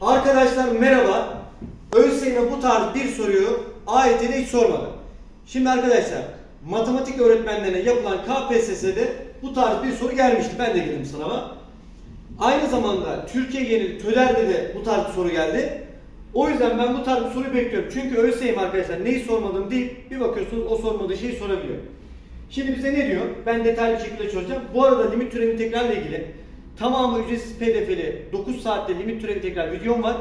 Arkadaşlar merhaba. ÖSYM bu tarz bir soruyu AYT'de hiç sormadı. Şimdi arkadaşlar matematik öğretmenlerine yapılan KPSS'de bu tarz bir soru gelmişti. Ben de girdim sınava. Aynı zamanda Türkiye geneli TÖDER'de de bu tarz bir soru geldi. O yüzden ben bu tarz bir soruyu bekliyorum. Çünkü ÖSYM arkadaşlar neyi sormadım deyip bir bakıyorsunuz o sormadığı şeyi sorabiliyor. Şimdi bize ne diyor? Ben detaylı şekilde çözeceğim. Bu arada limit türevi integralla ilgili tamamı ücretsiz pdf'li 9 saatte limit türevi integral videom var.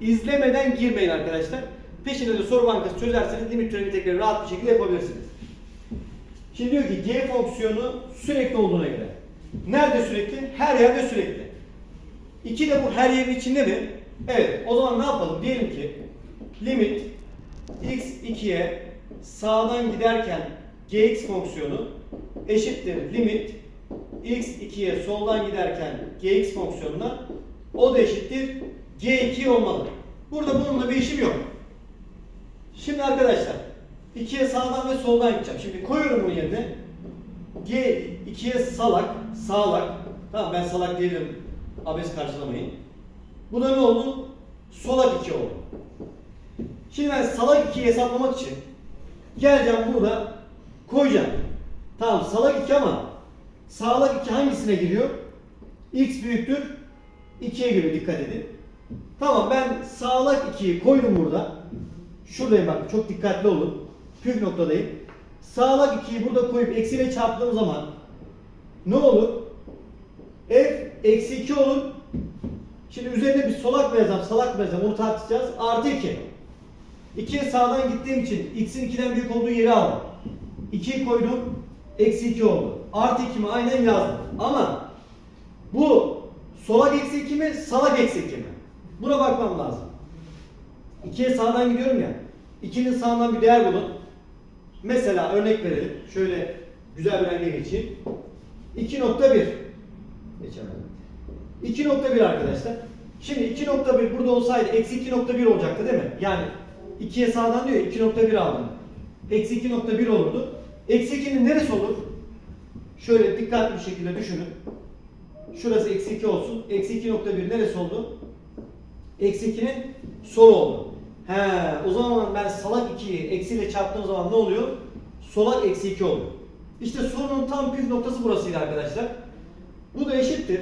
İzlemeden girmeyin arkadaşlar. Peşinde de soru bankası çözerseniz limit türevi integrali rahat bir şekilde yapabilirsiniz. Şimdi diyor ki g fonksiyonu sürekli olduğuna göre. Nerede sürekli? Her yerde sürekli. 2 de bu her yerin içinde mi? Evet. O zaman ne yapalım? Diyelim ki limit x 2'ye sağdan giderken gx fonksiyonu eşittir limit x 2'ye soldan giderken gx fonksiyonuna o da eşittir g2 olmalı. Burada bununla bir işim yok. Şimdi arkadaşlar 2'ye sağdan ve soldan gideceğim. Şimdi koyuyorum bunun yerine. G 2'ye salak, sağlak. Tamam ben salak değilim. Abes karşılamayın. Bu da ne oldu? Solak 2 oldu. Şimdi ben salak 2'yi hesaplamak için geleceğim burada koyacağım. Tamam salak 2 ama sağlak 2 hangisine giriyor? X büyüktür 2'ye giriyor dikkat edin. Tamam ben sağlak 2'yi koydum burada. Şuradayım bak çok dikkatli olun. Püf noktadayım. Sağlak 2'yi burada koyup eksiyle çarptığım zaman ne olur? F eksi 2 olur. Şimdi üzerine bir solak mı yazalım, salak mı yazalım onu tartışacağız. Artı 2. 2'ye sağdan gittiğim için x'in 2'den büyük olduğu yeri aldım. 2'yi koydum, eksi 2 oldu. Artı 2'mi aynen yazdım. Ama bu solak eksi 2 mi, salak eksi 2 mi? Buna bakmam lazım. 2'ye sağdan gidiyorum ya. 2'nin sağından bir değer bulun. Mesela örnek verelim. Şöyle güzel bir renge geçeyim. 2.1 Geçemedim. 2.1 arkadaşlar. Şimdi 2.1 burada olsaydı eksi 2.1 olacaktı değil mi? Yani 2'ye sağdan diyor 2.1 aldım. Eksi 2.1 olurdu. Eksi 2'nin neresi olur? Şöyle dikkatli bir şekilde düşünün. Şurası eksi 2 olsun. Eksi 2.1 neresi oldu? Eksi 2'nin solu oldu. He, o zaman ben salak 2'yi eksiyle çarptığım zaman ne oluyor? Solak eksi 2 oluyor. İşte sorunun tam püf noktası burasıydı arkadaşlar. Bu da eşittir.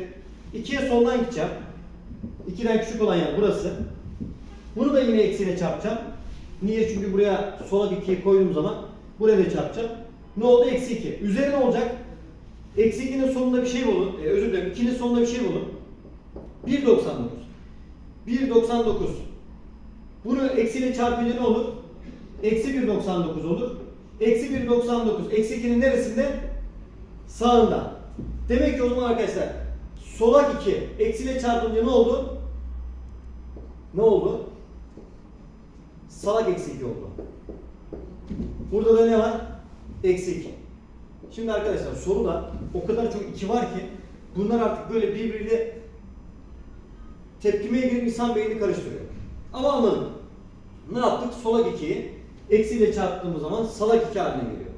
2'ye soldan gideceğim. 2'den küçük olan yer burası. Bunu da yine eksiyle çarpacağım. Niye? Çünkü buraya solak 2'yi koyduğum zaman buraya da çarpacağım. Ne oldu? Eksi 2. Üzeri ne olacak? Eksi 2'nin sonunda bir şey bulun. E, özür dilerim. 2'nin sonunda bir şey bulun. 1.99. 1.99. Bunu eksiyle çarpınca ne olur? Eksi 1.99 olur. Eksi 1.99. Eksi 2'nin neresinde? Sağında. Demek ki o zaman arkadaşlar solak 2 eksiyle çarpınca ne oldu? Ne oldu? Salak eksi 2 oldu. Burada da ne var? Eksi 2. Şimdi arkadaşlar soruda o kadar çok 2 var ki bunlar artık böyle birbiriyle tepkimeye girip insan beynini karıştırıyor. Ama anladık. Ne yaptık? Solak 2'yi eksiyle çarptığımız zaman salak 2 haline geliyor.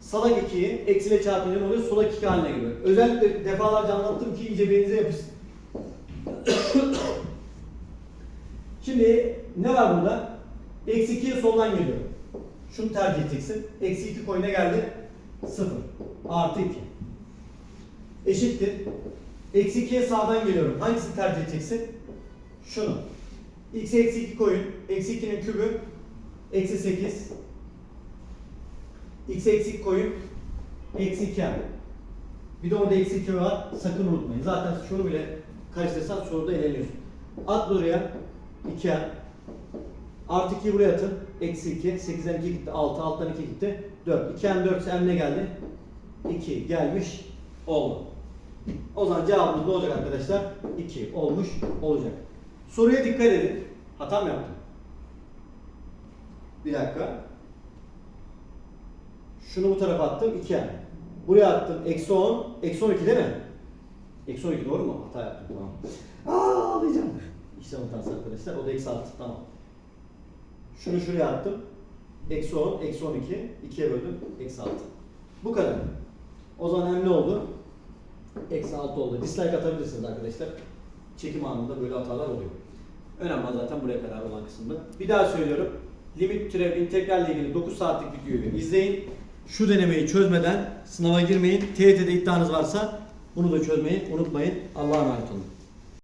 Salak 2'yi eksiyle çarpınca ne oluyor? Solak 2 haline geliyor. Özellikle defalarca anlattım ki iyice beyninize yapışsın. Şimdi ne var burada? Eksi 2'ye soldan geliyor. Şunu tercih edeceksin. Eksi 2 koy ne geldi? 0. Artı 2. Eşittir. Eksi 2'ye sağdan geliyorum. Hangisini tercih edeceksin? Şunu. X eksi 2 koyun. Eksi 2'nin kübü. Eksi 8. X eksi 2 koyun. Eksi 2 yani. Bir de orada eksi 2 var. Sakın unutmayın. Zaten şunu bile karıştırırsan soruda eleniyorsun. At buraya. 2 'a. Artı 2'yi buraya atın. Eksi 2. 8'den 2 gitti. 6. Alttan 2 gitti. 4. 2 'en 4 'en ne geldi? 2 gelmiş. Oldu. O zaman cevabımız ne olacak arkadaşlar? 2 olmuş olacak. Soruya dikkat edin. Hata mı yaptım? Bir dakika. Şunu bu tarafa attım 2 yani. Buraya attım eksi 10. Eksi 12 değil mi? Eksi 12 doğru mu? Hata yaptım tamam. Aa ağlayacağım. İşte arkadaşlar. O da eksi 6 tamam. Şunu şuraya attım. Eksi 10, eksi 12. 2'ye böldüm. Eksi 6. Bu kadar. O zaman hem ne oldu? Eksi 6 oldu. Dislike atabilirsiniz arkadaşlar. Çekim anında böyle hatalar oluyor. Önemli zaten buraya kadar olan kısmı. Bir daha söylüyorum. Limit türev integralle ilgili 9 saatlik videoyu izleyin. Şu denemeyi çözmeden sınava girmeyin. TYT'de iddianız varsa bunu da çözmeyi unutmayın. Allah'a emanet olun.